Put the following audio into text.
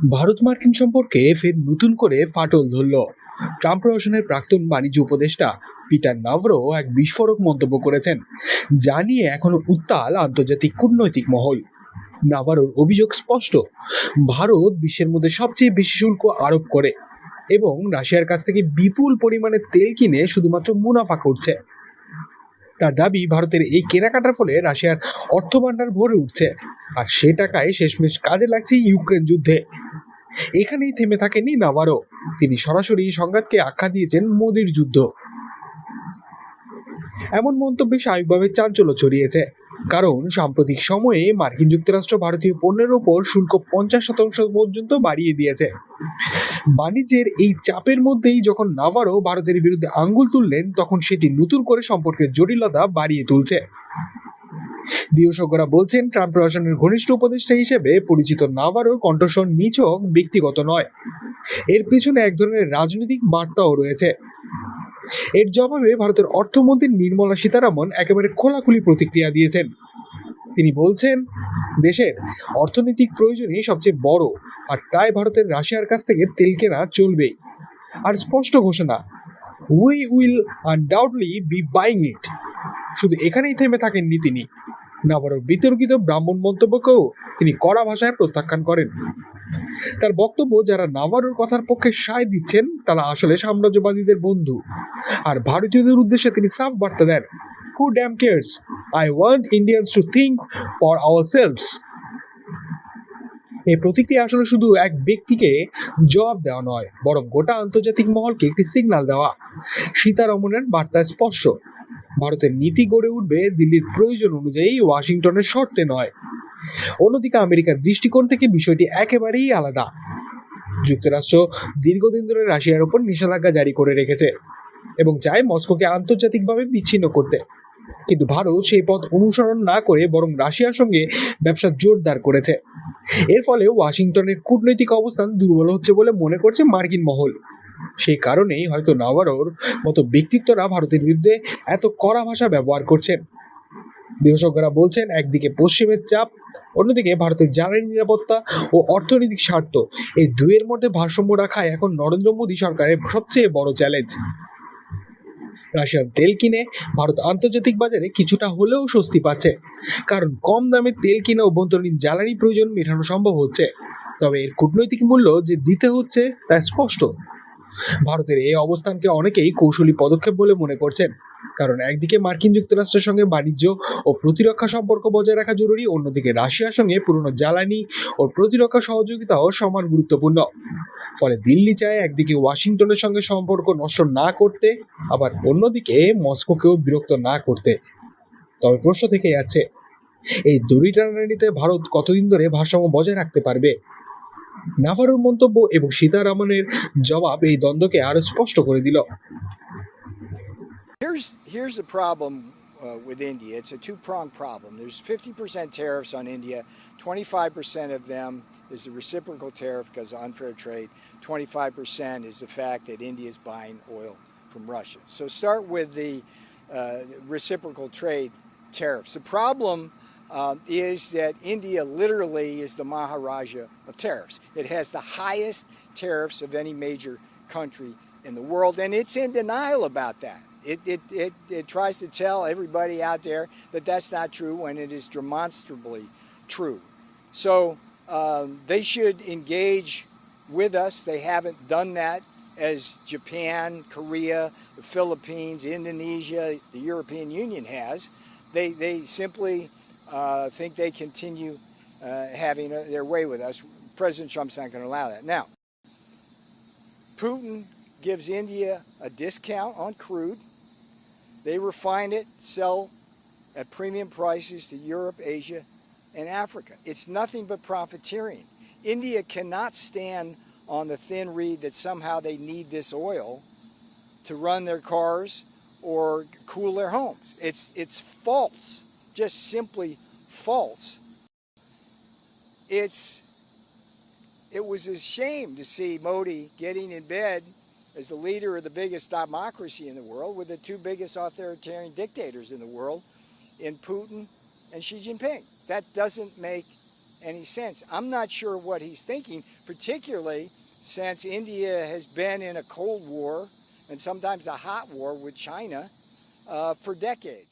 ভারত মার্কিন সম্পর্কে ফের নতুন করে ফাটল ধরল। ট্রাম্প প্রশাসনের প্রাক্তন বাণিজ্য উপদেষ্টা পিটার নাভরো এক বিস্ফোরক মন্তব্য করেছেন, যা নিয়ে এখনও উত্তাল আন্তর্জাতিক কূটনৈতিক মহল। নাভারোর অভিযোগ স্পষ্ট, ভারত বিশ্বের মধ্যে সবচেয়ে বেশি শুল্ক আরোপ করে এবং রাশিয়ার কাছ থেকে বিপুল পরিমাণে তেল কিনে শুধুমাত্র মুনাফা করছে। তার দাবি, ভারতের এই কেনাকাটার ফলে রাশিয়ার অর্থভাণ্ডার ভরে উঠছে, আর সে টাকায় শেষমেশ কাজে লাগছে ইউক্রেন যুদ্ধে। এখানেই থেমে থাকেননি নাভারো তিনি সরাসরি সংঘাতকে আখ্যা দিয়েছেন মোদির যুদ্ধ। এমন মন্তব্যে স্বাভাবিকভাবে চাঞ্চল্য ছড়িয়েছে। কারণ সাম্প্রতিক সময়ে মার্কিন যুক্তরাষ্ট্র ভারতীয় পণ্যের ওপর শুল্ক পঞ্চাশ শতাংশ পর্যন্ত বাড়িয়ে দিয়েছে। বাণিজ্যের এই চাপের মধ্যেই যখন নাভারো ভারতের বিরুদ্ধে আঙ্গুল তুললেন, তখন সেটি নতুন করে সম্পর্কের জটিলতা বাড়িয়ে তুলছে। বিশেষজ্ঞরা বলছেন, ট্রাম্প প্রশাসনের ঘনিষ্ঠ উপদেষ্টা হিসেবে পরিচিত নাভারোর কণ্ঠস্বর নিছক, ব্যক্তিগত নয়। এর পিছনে এক ধরনের রাজনৈতিক বার্তাও রয়েছে। এর জবাবে ভারতের অর্থমন্ত্রী নির্মলা সীতারামন একেবারে খোলাখুলি প্রতিক্রিয়া দিয়েছেন। তিনি বলছেন, দেশের অর্থনৈতিক প্রয়োজনই সবচেয়ে বড়, আর তাই ভারতের রাশিয়ার কাছ থেকে তেল কেনা চলবেই। আর স্পষ্ট ঘোষণা we will undoubtedly be buying it শুধু এখানেই থেমে থাকেননি তিনি। নাভারোর বিতর্কিত ব্রাহ্মণ মন্তব্যকেও তিনি কড়া ভাষায় প্রত্যাখ্যান করেন। তার বক্তব্য যারা নাভারোর কথার পক্ষে সায় দিচ্ছেন, তারা আসলে সাম্রাজ্যবাদীদের বন্ধু। আর ভারতীয়দের উদ্দেশ্যে তিনি সাফ বার্তা দেন who damn cares I want Indians to think for ourselves এই প্রতিক্রিয়া আসলে শুধু এক ব্যক্তিকে জবাব দেওয়া নয়, বরং গোটা আন্তর্জাতিক মহলকে একটি সিগন্যাল দেওয়া। সীতারমনের বার্তা স্পষ্ট। ভারতের নীতি গড়ে উঠবে দিল্লির প্রয়োজন অনুযায়ী ওয়াশিংটনের শর্তে নয়। অন্যদিকে আমেরিকার দৃষ্টিকোণ থেকে বিষয়টি একেবারেই আলাদা। যুক্তরাষ্ট্র দীর্ঘদিন ধরে রাশিয়ার উপর নিষেধাজ্ঞা জারি করে রেখেছে এবং চায় মস্কোকে আন্তর্জাতিকভাবে বিচ্ছিন্ন করতে। কিন্তু ভারত সেই পথ অনুসরণ না করে বরং রাশিয়ার সঙ্গে ব্যবসা জোরদার করেছে। এর ফলে ওয়াশিংটনের কূটনৈতিক অবস্থান দুর্বল হচ্ছে বলে মনে করছে মার্কিন মহল। সেই কারণেই হয়তো নাভারোর মতো ব্যক্তিত্বরা ভারতের বিরুদ্ধে এত কড়া ভাষা ব্যবহার করছেন। বিশেষজ্ঞরা বলছেন, একদিকে পশ্চিমের চাপ, অন্যদিকে ভারতের জ্বালানি নিরাপত্তা ও অর্থনৈতিক স্বার্থ। এই দুয়ের মধ্যে ভারসাম্য রাখা এখন নরেন্দ্র মোদী সরকারের সবচেয়ে বড় চ্যালেঞ্জ। রাশিয়ার তেল কিনে ভারত আন্তর্জাতিক বাজারে কিছুটা হলেও স্বস্তি পাচ্ছে। কারণ কম দামে তেল কিনে অভ্যন্তরীণ জ্বালানি প্রয়োজন মেটানো সম্ভব হচ্ছে। তবে এর কূটনৈতিক মূল্য যে দিতে হচ্ছে তা স্পষ্ট। ভারতের এই অবস্থানকে অনেকেই কৌশলী পদক্ষেপ বলে মনে করছেন। কারণ একদিকে মার্কিন যুক্তরাষ্ট্রের সঙ্গে বাণিজ্য ও প্রতিরক্ষা সম্পর্ক বজায় রাখা জরুরি, অন্যদিকে রাশিয়ার সঙ্গে পুরনো জ্বালানি ও প্রতিরক্ষা সহযোগিতাও সমান গুরুত্বপূর্ণ। ফলে দিল্লি চায় একদিকে ওয়াশিংটনের সঙ্গে সম্পর্ক নষ্ট না করতে, আবার অন্যদিকে মস্কোকেও বিরক্ত না করতে। তবে প্রশ্ন থেকে যাচ্ছে এই দড়ি টানাটানিতে ভারত কতদিন ধরে ভারসাম্য বজায় রাখতে পারবে? নাভারোর মন্তব্য এবং সীতারামনের জবাব এই দ্বন্দ্বকে আরো স্পষ্ট করে দিল Here's here's the problem uh, with India. It's a two-pronged problem. There's 50% tariffs on India. 25% of them is the reciprocal tariff because of unfair trade. 25% is the fact that India is buying oil from Russia. So start with the uh, reciprocal trade tariffs. The problem uh, is that India literally is the Maharaja of tariffs. It has the highest tariffs of any major country in the world, and it's in denial about that. It, it, it, it tries to tell everybody out there that that's not true when it is demonstrably true. So um, they should engage with us. They haven't done that as Japan, Korea, the Philippines, Indonesia, the European Union has. They, they simply uh, think they continue uh, having uh, their way with us. President Trump's not going to allow that. Now, Putin gives India a discount on crude. They refine it, sell at premium prices to Europe, Asia, and Africa. It's nothing but profiteering. India cannot stand on the thin reed that somehow they need this oil to run their cars or cool their homes. It's, it's false, just simply false. It's, it was a shame to see Modi getting in bed as the leader of the biggest democracy in the world with the two biggest authoritarian dictators in the world in Putin and Xi Jinping. That doesn't make any sense. I'm not sure what he's thinking, particularly since India has been in a Cold War and sometimes a hot war with China uh, for decades.